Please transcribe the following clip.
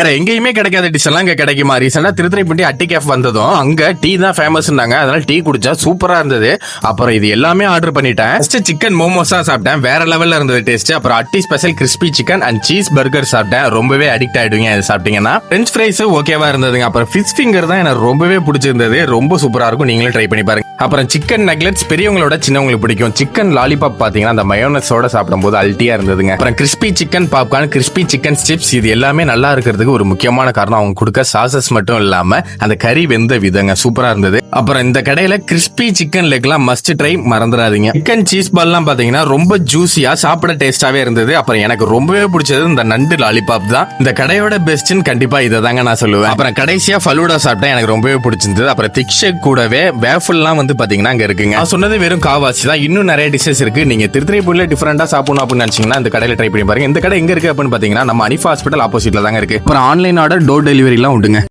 வேற எங்கேயுமே கிடைக்காத டிஷ் எல்லாம் இங்க கிடைக்குமா? ரீசெண்டா திருத்துறைப்பூண்டி அட்டி கேஃப் வந்ததும் அங்க டீ தான் ஃபேமஸ்னாங்க அதனால டீ குடிச்சா சூப்பரா இருந்தது. அப்புறம் இது எல்லாமே ஆர்டர் பண்ணிட்டேன். ஃபர்ஸ்ட் சிக்கன் மோமோஸா சாப்பிட்டேன். வேற லெவல்ல இருந்தது டேஸ்ட் அப்புறம் அட்டி special crispy chicken and cheese burger சாப்பிட்டேன். ரொம்பவே அடிக்ட் ஆயிடுவீங்க இது சாப்பிட்டீங்கன்னா. ஃப்ரெஞ்ச் ஃப்ரைஸ் ஓகேவா இருந்ததுங்க. அப்புறம் ஃபிஷ் ஃபிங்கர் தான் எனக்கு ரொம்பவே பிடிச்சிருந்தது. ரொம்ப சூப்பரா இருக்கும். நீங்களும் ட்ரை பண்ணி பாருங்க. அப்புறம் சிக்கன் நக்லெட்ஸ் பெரியவங்களோட சின்னவங்களுக்கு பிடிக்கும். சிக்கன் லாலிபாப் பார்த்தீங்கன்னா அந்த மயோனஸோட சாப்பிடும்போது அல்ட்டியா இருந்ததுங்க. அப்புறம் crispy chicken popcorn crispy chicken chips இது எல்லாமே நல்லா இருக்கிறதுக்கு ஒரு முக்கியமான காரணம். அவங்க கொடுக்க சாசஸ் மட்டும் இல்லாமல் அந்த கறி வெந்த விதங்க சூப்பராக இருந்தது. அப்புறம் இந்த கடையில கிறிஸ்பி சிக்கன் லெக்லாம் மஸ்ட் ட்ரை மறந்துடாதீங்க. சிக்கன் சீஸ் பால்லாம் பாத்தீங்கன்னா ரொம்ப ஜூசியா சாப்பிட டேஸ்டாவே இருந்தது. அப்புறம் எனக்கு ரொம்பவே பிடிச்சது இந்த நண்டு லாலிபாப் தான். இந்த கடையோட பெஸ்ட்னு கண்டிப்பா இதை தாங்க நான் சொல்லுவேன். அப்புறம் கடைசியா ஃபலூடா சாப்பிட்டேன் எனக்கு ரொம்பவே பிடிச்சிருந்தது. அப்புறம் திக் ஷேக் கூடவே வேஃபுல்லாம் வந்து பாத்தீங்கன்னா அங்க இருக்குங்க. நான் சொன்னது வெறும் காவாசி தான். இன்னும் நிறைய டிஷஸ் இருக்கு. நீங்க திருத்திரைப்பூர்ல டிஃபரெண்டா சாப்பிடணும் அப்படின்னு நினைச்சீங்கன்னா இந்த கடையில ட்ரை பண்ணி பாருங்க. இந்த கடை எங்க இருக்கு அப்படின்னு பாத்தீங்கன்னா நம்ம அனிஃபா ஹாஸ்பிட்டல் ஆப்போசிட்ல தாங்க இருக்கு. அப்புறம் ஆன்லைன் ஆர்டர் டோர் டெலிவரி எல்லாம் உண்டுங்க.